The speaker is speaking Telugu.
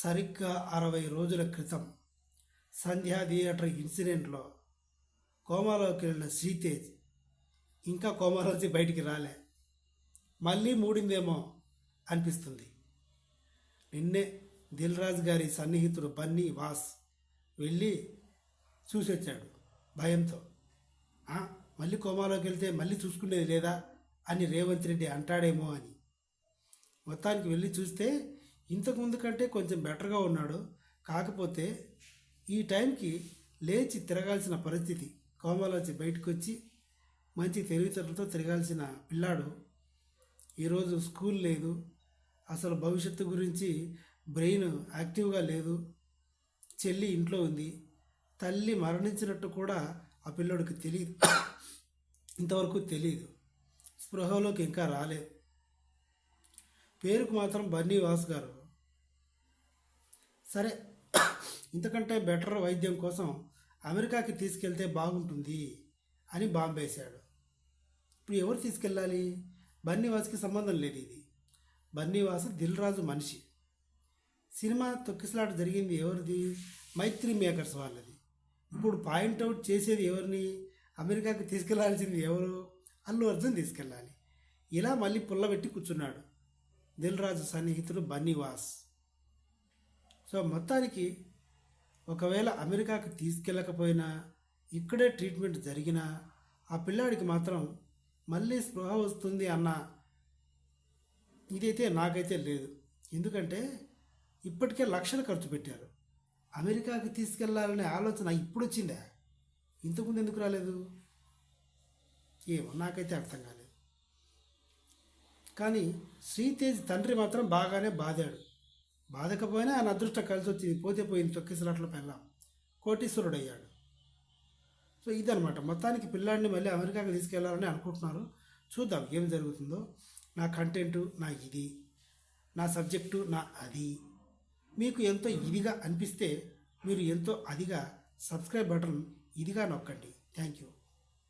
సరిగ్గా అరవై రోజుల క్రితం సంధ్యా థియేటర్ ఇన్సిడెంట్లో కోమాలోకి వెళ్ళిన శ్రీతేజ్ ఇంకా కోమాలోంచి బయటికి రాలే. మళ్ళీ మూడిందేమో అనిపిస్తుంది. నిన్నే దిల్ రాజు గారి సన్నిహితుడు బన్నీ వాస్ వెళ్ళి చూసొచ్చాడు భయంతో. మళ్ళీ కోమాలోకి వెళ్తే మళ్ళీ చూసుకునేది లేదా అని రేవంత్ రెడ్డి అంటాడేమో అని. మొత్తానికి వెళ్ళి చూస్తే ఇంతకు ముందు కంటే కొంచెం బెటర్గా ఉన్నాడు. కాకపోతే ఈ టైంకి లేచి తిరగాల్సిన పరిస్థితి కోమాలోంచి బయటకు వచ్చి మంచి తెలివితేటలతో తిరగాల్సిన పిల్లాడు ఈరోజు స్కూల్ లేదు. అసలు భవిష్యత్తు గురించి బ్రెయిన్ యాక్టివ్గా లేదు. చెల్లి ఇంట్లో ఉంది. తల్లి మరణించినట్టు కూడా ఆ పిల్లోడికి తెలియదు ఇంతవరకు తెలియదు స్పృహలోకి ఇంకా రాలేదు. పేరుకు మాత్రం బన్నీ వాస్ గారు సరే ఇంతకంటే బెటర్ వైద్యం కోసం అమెరికాకి తీసుకెళ్తే బాగుంటుంది అని బాంబేశాడు. ఇప్పుడు ఎవరు తీసుకెళ్ళాలి? బన్నీవాస్కి సంబంధం లేదు ఇది. బన్నీవాస్ దిల్ రాజు మనిషి. సినిమా తొక్కిసలాట జరిగింది ఎవరిది? మైత్రి మేకర్స్ వాళ్ళది. ఇప్పుడు పాయింట్అవుట్ చేసేది ఎవరిని? అమెరికాకి తీసుకెళ్ళాల్సింది ఎవరు? అల్లు అర్జున్ తీసుకెళ్ళాలి. ఇలా మళ్ళీ పుల్లబెట్టి కూర్చున్నాడు. దిల్ రాజు సన్నిహితుడు బన్నీవాస్. సో మొత్తానికి ఒకవేళ అమెరికాకి తీసుకెళ్ళకపోయినా ఇక్కడే ట్రీట్మెంట్ జరిగినా ఆ పిల్లాడికి మాత్రం మళ్ళీ స్పృహ వస్తుంది అన్న ఇదైతే నాకైతే లేదు. ఎందుకంటే ఇప్పటికే లక్షలు ఖర్చు పెట్టారు. అమెరికాకి తీసుకెళ్ళాలనే ఆలోచన ఇప్పుడు వచ్చిందా? ఇంతకుముందు ఎందుకు రాలేదు? ఏమో నాకైతే అర్థం కాలేదు. కానీ శ్రీతేజ్ తండ్రి మాత్రం బాగానే బాధాడు. బాధకపోయినా ఆయన అదృష్టం కలిసి వచ్చింది పోతే పోయింది తొక్కిసలాట్లో పెళ్ళాం. కోటీశ్వరుడు అయ్యాడు సో ఇదనమాట మొత్తానికి పిల్లాడిని మళ్ళీ అమెరికాకి తీసుకెళ్ళాలని అనుకుంటున్నారు. చూద్దాం ఏం జరుగుతుందో. నా కంటెంట్ నా ఇది నా సబ్జెక్టు నా అది. మీకు ఎంతో ఇదిగా అనిపిస్తే మీరు ఎంతో అదిగా సబ్స్క్రైబ్ బటన్ ఇదిగా నొక్కండి. Thank you.